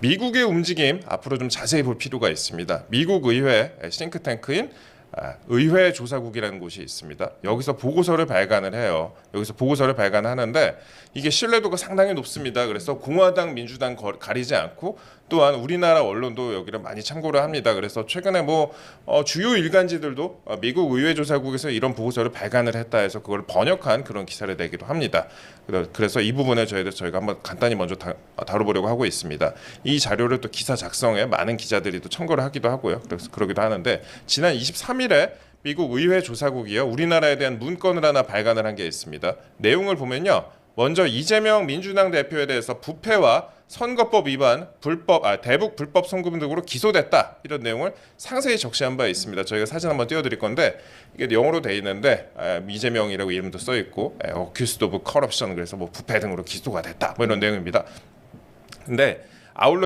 미국의 움직임 앞으로 좀 자세히 볼 필요가 있습니다. 미국 의회 싱크탱크인 아, 의회 조사국이라는 곳이 있습니다. 여기서 보고서를 발간을 해요. 여기서 보고서를 발간하는데 이게 신뢰도가 상당히 높습니다. 그래서 공화당, 민주당 거- 가리지 않고 또한 우리나라 언론도 여기를 많이 참고를 합니다. 그래서 최근에 뭐 어, 주요 일간지들도 어, 미국 의회 조사국에서 이런 보고서를 발간을 했다 해서 그걸 번역한 그런 기사를 내기도 합니다. 그래- 그래서 이 부분에 저희들 저희가 한번 간단히 먼저 다, 다뤄보려고 하고 있습니다. 이 자료를 또 기사 작성에 많은 기자들이 또 참고를 하기도 하고요. 그래서 그러기도 하는데 지난 23일에 미국 의회 조사국이요 우리나라에 대한 문건을 하나 발간을 한 게 있습니다. 내용을 보면요. 먼저 이재명 민주당 대표에 대해서 부패와 선거법 위반, 불법 아 대북 불법 송금 등으로 기소됐다 이런 내용을 상세히 적시한 바 있습니다. 저희가 사진 한번 띄워드릴 건데 이게 영어로 돼 있는데 아, 이재명이라고 이름도 써 있고 어큐스드 오브 커럽션 그래서 뭐 부패 등으로 기소가 됐다 뭐 이런 내용입니다. 근데 아울러